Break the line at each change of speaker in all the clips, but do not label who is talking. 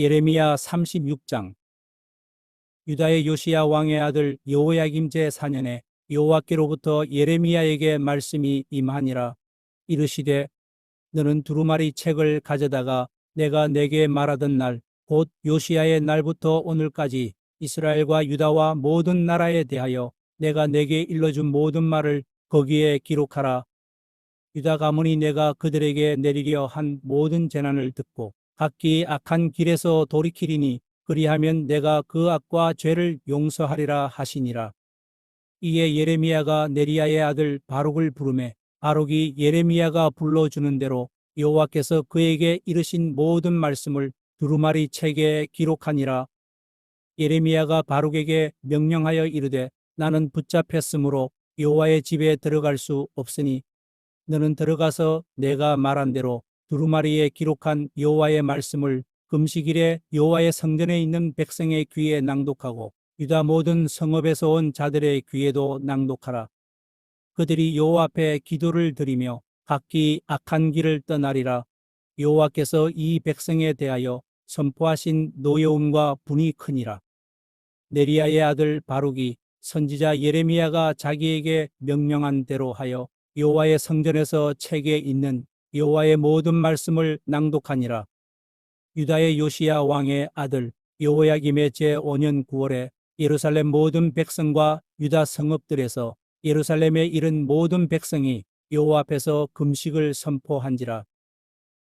예레미야 36장. 유다의 요시야 왕의 아들 여호야김 제 4년에 여호와께로부터 예레미야에게 말씀이 임하니라. 이르시되 너는 두루마리 책을 가져다가 내가 내게 말하던 날 곧 요시야의 날부터 오늘까지 이스라엘과 유다와 모든 나라에 대하여 내가 내게 일러준 모든 말을 거기에 기록하라. 유다 가문이 내가 그들에게 내리려 한 모든 재난을 듣고 각기 악한 길에서 돌이키리니 그리하면 내가 그 악과 죄를 용서하리라 하시니라. 이에 예레미야가 네리야의 아들 바룩을 부르매 바룩이 예레미야가 불러주는 대로 여호와께서 그에게 이르신 모든 말씀을 두루마리 책에 기록하니라. 예레미야가 바룩에게 명령하여 이르되 나는 붙잡혔으므로 여호와의 집에 들어갈 수 없으니 너는 들어가서 내가 말한 대로 두루마리에 기록한 여호와의 말씀을 금식일에 여호와의 성전에 있는 백성의 귀에 낭독하고 유다 모든 성읍에서 온 자들의 귀에도 낭독하라. 그들이 여호와 앞에 기도를 드리며 각기 악한 길을 떠나리라. 여호와께서 이 백성에 대하여 선포하신 노여움과 분이 크니라. 네리야의 아들 바룩이 선지자 예레미야가 자기에게 명령한 대로 하여 여호와의 성전에서 책에 있는 여호와의 모든 말씀을 낭독하니라. 유다의 요시야 왕의 아들 여호야김의 제5년 9월에 예루살렘 모든 백성과 유다 성읍들에서 예루살렘에 이른 모든 백성이 여호와 앞에서 금식을 선포한지라.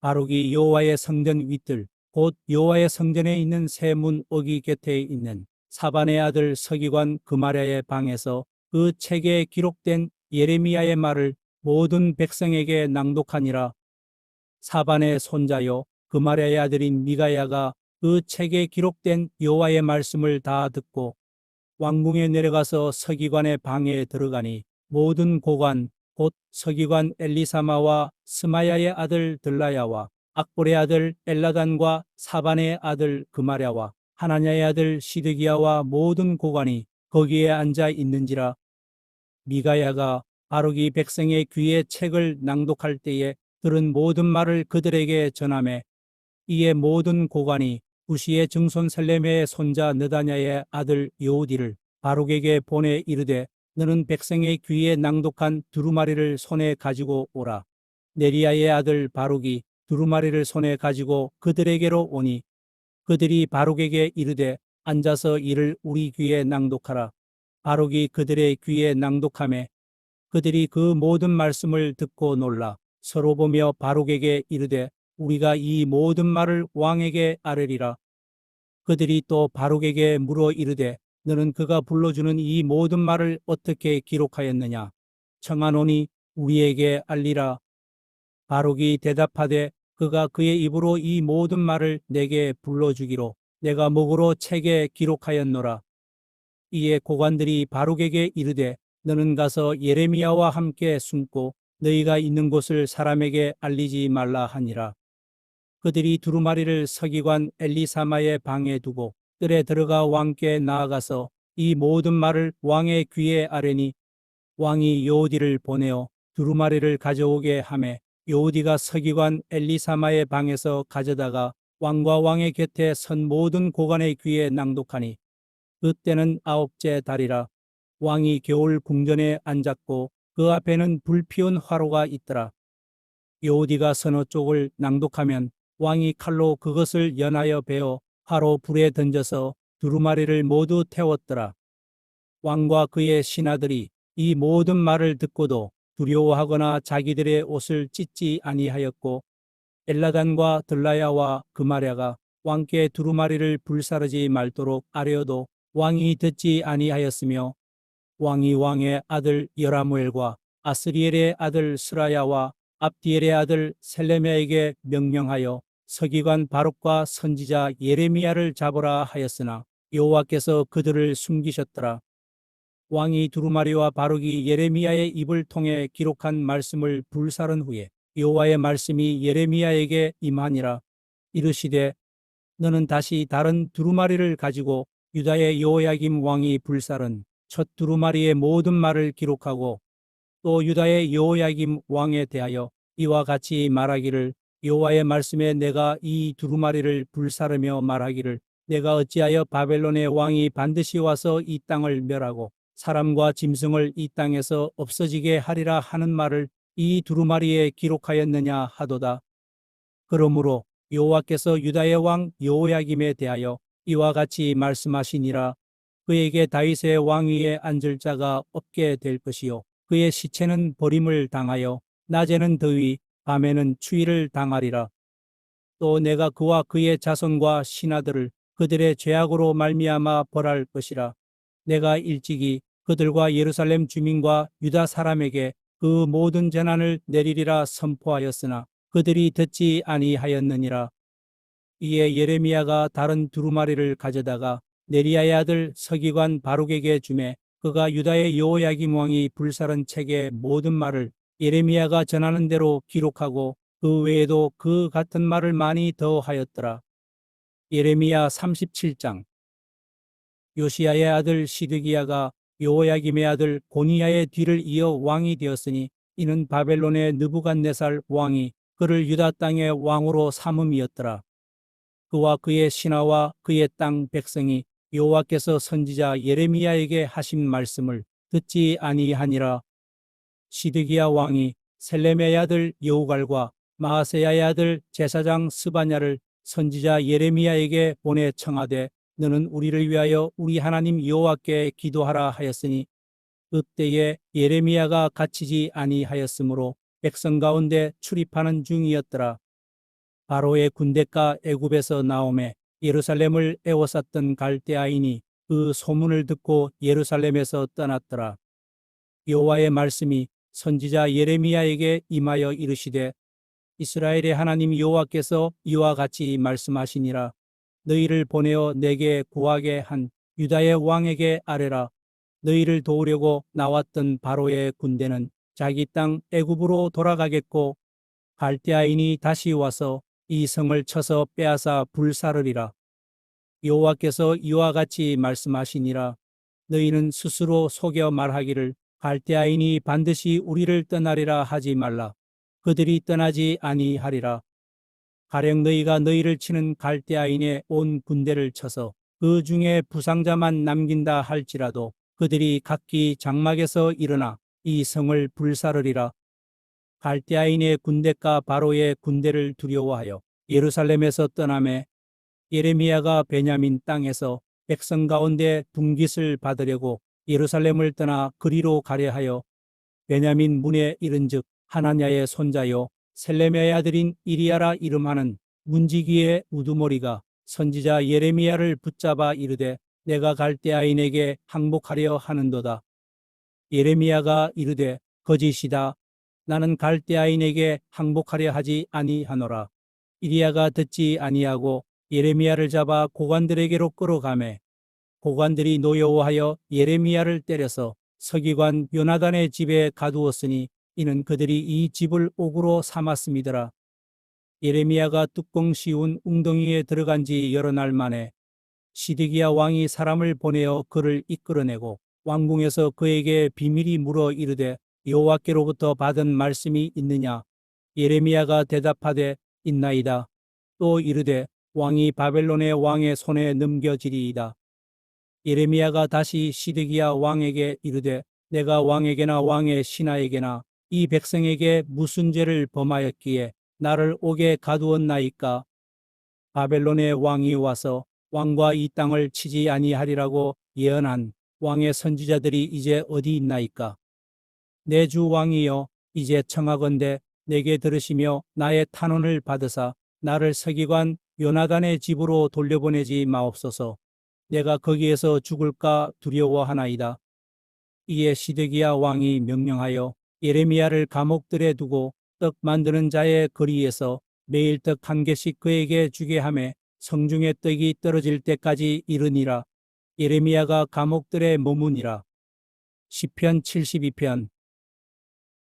바룩이 여호와의 성전 윗들 곧 여호와의 성전에 있는 세문 어기 곁에 있는 사반의 아들 서기관 그마랴의 방에서 그 책에 기록된 예레미야의 말을 모든 백성에게 낭독하니라. 사반의 손자요 그마랴의 아들인 미가야가 그 책에 기록된 여호와의 말씀을 다 듣고 왕궁에 내려가서 서기관의 방에 들어가니 모든 고관 곧 서기관 엘리사마와 스마야의 아들 들라야와 악볼의 아들 엘라단과 사반의 아들 그마랴와 하나냐의 아들 시드기야와 모든 고관이 거기에 앉아 있는지라 미가야가 바룩이 백성의 귀에 책을 낭독할 때에 들은 모든 말을 그들에게 전함에 이에 모든 고관이 우시의 증손 셀레메의 손자 느다냐의 아들 여우디를 바룩에게 보내 이르되 너는 백성의 귀에 낭독한 두루마리를 손에 가지고 오라. 네리야의 아들 바룩이 두루마리를 손에 가지고 그들에게로 오니 그들이 바룩에게 이르되 앉아서 이를 우리 귀에 낭독하라. 바룩이 그들의 귀에 낭독함에 그들이 그 모든 말씀을 듣고 놀라 서로 보며 바룩에게 이르되 우리가 이 모든 말을 왕에게 아뢰리라. 그들이 또 바룩에게 물어 이르되 너는 그가 불러주는 이 모든 말을 어떻게 기록하였느냐? 청하노니 우리에게 알리라. 바룩이 대답하되 그가 그의 입으로 이 모든 말을 내게 불러주기로 내가 목으로 책에 기록하였노라. 이에 고관들이 바룩에게 이르되 너는 가서 예레미야와 함께 숨고 너희가 있는 곳을 사람에게 알리지 말라 하니라. 그들이 두루마리를 서기관 엘리사마의 방에 두고 뜰에 들어가 왕께 나아가서 이 모든 말을 왕의 귀에 아뢰니 왕이 요디를 보내어 두루마리를 가져오게 하매 요디가 서기관 엘리사마의 방에서 가져다가 왕과 왕의 곁에 선 모든 고관의 귀에 낭독하니 그때는 아홉째 달이라 왕이 겨울 궁전에 앉았고 그 앞에는 불피운 화로가 있더라. 요디가 서너 쪽을 낭독하면 왕이 칼로 그것을 연하여 베어 화로 불에 던져서 두루마리를 모두 태웠더라. 왕과 그의 신하들이 이 모든 말을 듣고도 두려워하거나 자기들의 옷을 찢지 아니하였고 엘라단과 들라야와 그마랴가 왕께 두루마리를 불사르지 말도록 아뢰어도 왕이 듣지 아니하였으며 왕이 왕의 아들 여라무엘과 아스리엘의 아들 스라야와 압디엘의 아들 셀레메에게 명령하여 서기관 바룩과 선지자 예레미야를 잡으라 하였으나 여호와께서 그들을 숨기셨더라. 왕이 두루마리와 바룩이 예레미야의 입을 통해 기록한 말씀을 불사른 후에 여호와의 말씀이 예레미야에게 임하니라. 이르시되 너는 다시 다른 두루마리를 가지고 유다의 여호야김 왕이 불사른 첫 두루마리의 모든 말을 기록하고 또 유다의 여호야김 왕에 대하여 이와 같이 말하기를 여호와의 말씀에 내가 이 두루마리를 불사르며 말하기를 내가 어찌하여 바벨론의 왕이 반드시 와서 이 땅을 멸하고 사람과 짐승을 이 땅에서 없어지게 하리라 하는 말을 이 두루마리에 기록하였느냐 하도다. 그러므로 여호와께서 유다의 왕 여호야김에 대하여 이와 같이 말씀하시니라 그에게 다윗의 왕위에 앉을 자가 없게 될 것이요. 그의 시체는 버림을 당하여 낮에는 더위 밤에는 추위를 당하리라. 또 내가 그와 그의 자손과 신하들을 그들의 죄악으로 말미암아 벌할 것이라. 내가 일찍이 그들과 예루살렘 주민과 유다 사람에게 그 모든 재난을 내리리라 선포하였으나 그들이 듣지 아니하였느니라. 이에 예레미야가 다른 두루마리를 가져다가 네리야의 아들 서기관 바룩에게 주매 그가 유다의 여호야김 왕이 불사른 책의 모든 말을 예레미야가 전하는 대로 기록하고 그 외에도 그 같은 말을 많이 더 하였더라. 예레미야 37장 요시야의 아들 시드기야가 여호야김의 아들 고니야의 뒤를 이어 왕이 되었으니 이는 바벨론의 느부갓네살 왕이 그를 유다 땅의 왕으로 삼음이었더라. 그와 그의 신하와 그의 땅 백성이 여호와께서 선지자 예레미야에게 하신 말씀을 듣지 아니하니라. 시드기야 왕이 셀레메의 아들 여우갈과 마하세야의 아들 제사장 스바냐를 선지자 예레미야에게 보내 청하되 너는 우리를 위하여 우리 하나님 여호와께 기도하라 하였으니 그때에 예레미야가 갇히지 아니하였으므로 백성 가운데 출입하는 중이었더라. 바로의 군대가 애굽에서 나오매 예루살렘을 에워쌌던 갈대아인이 그 소문을 듣고 예루살렘에서 떠났더라. 여호와의 말씀이 선지자 예레미야에게 임하여 이르시되 이스라엘의 하나님 여호와께서 이와 같이 말씀하시니라 너희를 보내어 내게 구하게 한 유다의 왕에게 아뢰라 너희를 도우려고 나왔던 바로의 군대는 자기 땅 애굽으로 돌아가겠고 갈대아인이 다시 와서 이 성을 쳐서 빼앗아 불사르리라. 여호와께서 이와 같이 말씀하시니라. 너희는 스스로 속여 말하기를 갈대아인이 반드시 우리를 떠나리라 하지 말라. 그들이 떠나지 아니하리라. 가령 너희가 너희를 치는 갈대아인의 온 군대를 쳐서 그 중에 부상자만 남긴다 할지라도 그들이 각기 장막에서 일어나 이 성을 불사르리라. 갈대아인의 군대가 바로의 군대를 두려워하여 예루살렘에서 떠남에 예레미야가 베냐민 땅에서 백성 가운데 둥깃을 받으려고 예루살렘을 떠나 그리로 가려 하여 베냐민 문에 이른즉 하나냐의 손자요 셀레메의 아들인 이리야라 이름하는 문지기의 우두머리가 선지자 예레미야를 붙잡아 이르되 내가 갈대아인에게 항복하려 하는도다. 예레미야가 이르되 거짓이다. 나는 갈대아인에게 항복하려 하지 아니하노라. 이리야가 듣지 아니하고 예레미야를 잡아 고관들에게로 끌어가매 고관들이 노여워하여 예레미야를 때려서 서기관 요나단의 집에 가두었으니 이는 그들이 이 집을 옥으로 삼았음이더라. 예레미야가 뚜껑 씌운 웅덩이에 들어간 지 여러 날 만에 시드기야 왕이 사람을 보내어 그를 이끌어내고 왕궁에서 그에게 비밀이 물어 이르되 여호와께로부터 받은 말씀이 있느냐? 예레미야가 대답하되 있나이다. 또 이르되 왕이 바벨론의 왕의 손에 넘겨지리이다. 예레미야가 다시 시드기야 왕에게 이르되 내가 왕에게나 왕의 신하에게나 이 백성에게 무슨 죄를 범하였기에 나를 옥에 가두었나이까? 바벨론의 왕이 와서 왕과 이 땅을 치지 아니하리라고 예언한 왕의 선지자들이 이제 어디 있나이까 내 주 왕이여 이제 청하건대 내게 들으시며 나의 탄원을 받으사 나를 서기관 요나단의 집으로 돌려보내지 마옵소서 내가 거기에서 죽을까 두려워하나이다 이에 시드기야 왕이 명령하여 예레미야를 감옥들에 두고 떡 만드는 자의 거리에서 매일 떡 한 개씩 그에게 주게 하매 성중의 떡이 떨어질 때까지 이르니라. 예레미야가 감옥들에 머무니라. 시편 72편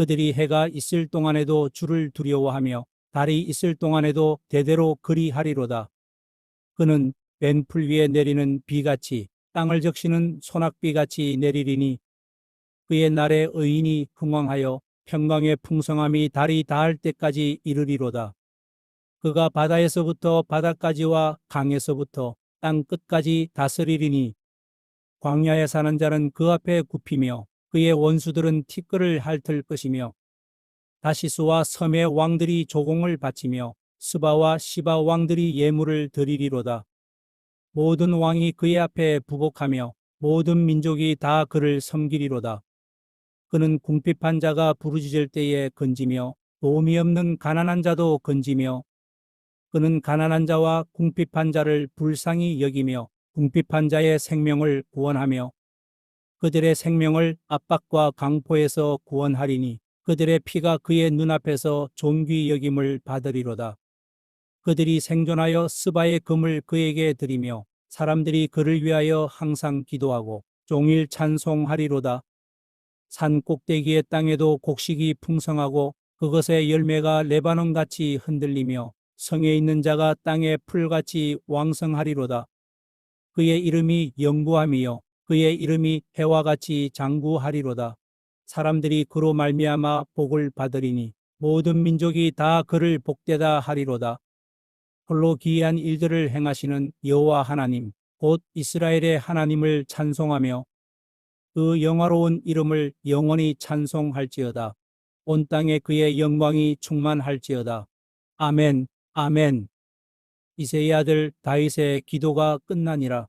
그들이 해가 있을 동안에도 주를 두려워하며 달이 있을 동안에도 대대로 그리하리로다. 그는 벤풀 위에 내리는 비같이 땅을 적시는 소낙비같이 내리리니 그의 날에 의인이 흥왕하여 평강의 풍성함이 달이 닿을 때까지 이르리로다. 그가 바다에서부터 바다까지와 강에서부터 땅 끝까지 다스리리니 광야에 사는 자는 그 앞에 굽히며 그의 원수들은 티끌을 핥을 것이며 다시스와 섬의 왕들이 조공을 바치며 스바와 시바 왕들이 예물을 드리리로다. 모든 왕이 그의 앞에 부복하며 모든 민족이 다 그를 섬기리로다. 그는 궁핍한 자가 부르짖을 때에 건지며 도움이 없는 가난한 자도 건지며 그는 가난한 자와 궁핍한 자를 불쌍히 여기며 궁핍한 자의 생명을 구원하며 그들의 생명을 압박과 강포에서 구원하리니 그들의 피가 그의 눈앞에서 존귀 여김을 받으리로다. 그들이 생존하여 스바의 금을 그에게 드리며 사람들이 그를 위하여 항상 기도하고 종일 찬송하리로다. 산 꼭대기의 땅에도 곡식이 풍성하고 그것의 열매가 레바논같이 흔들리며 성에 있는 자가 땅의 풀같이 왕성하리로다. 그의 이름이 영구함이요 그의 이름이 해와 같이 장구하리로다. 사람들이 그로 말미암아 복을 받으리니 모든 민족이 다 그를 복되다 하리로다. 홀로 기이한 일들을 행하시는 여호와 하나님 곧 이스라엘의 하나님을 찬송하며 그 영화로운 이름을 영원히 찬송할지어다. 온 땅에 그의 영광이 충만할지어다. 아멘, 아멘. 이세의 아들 다윗의 기도가 끝나니라.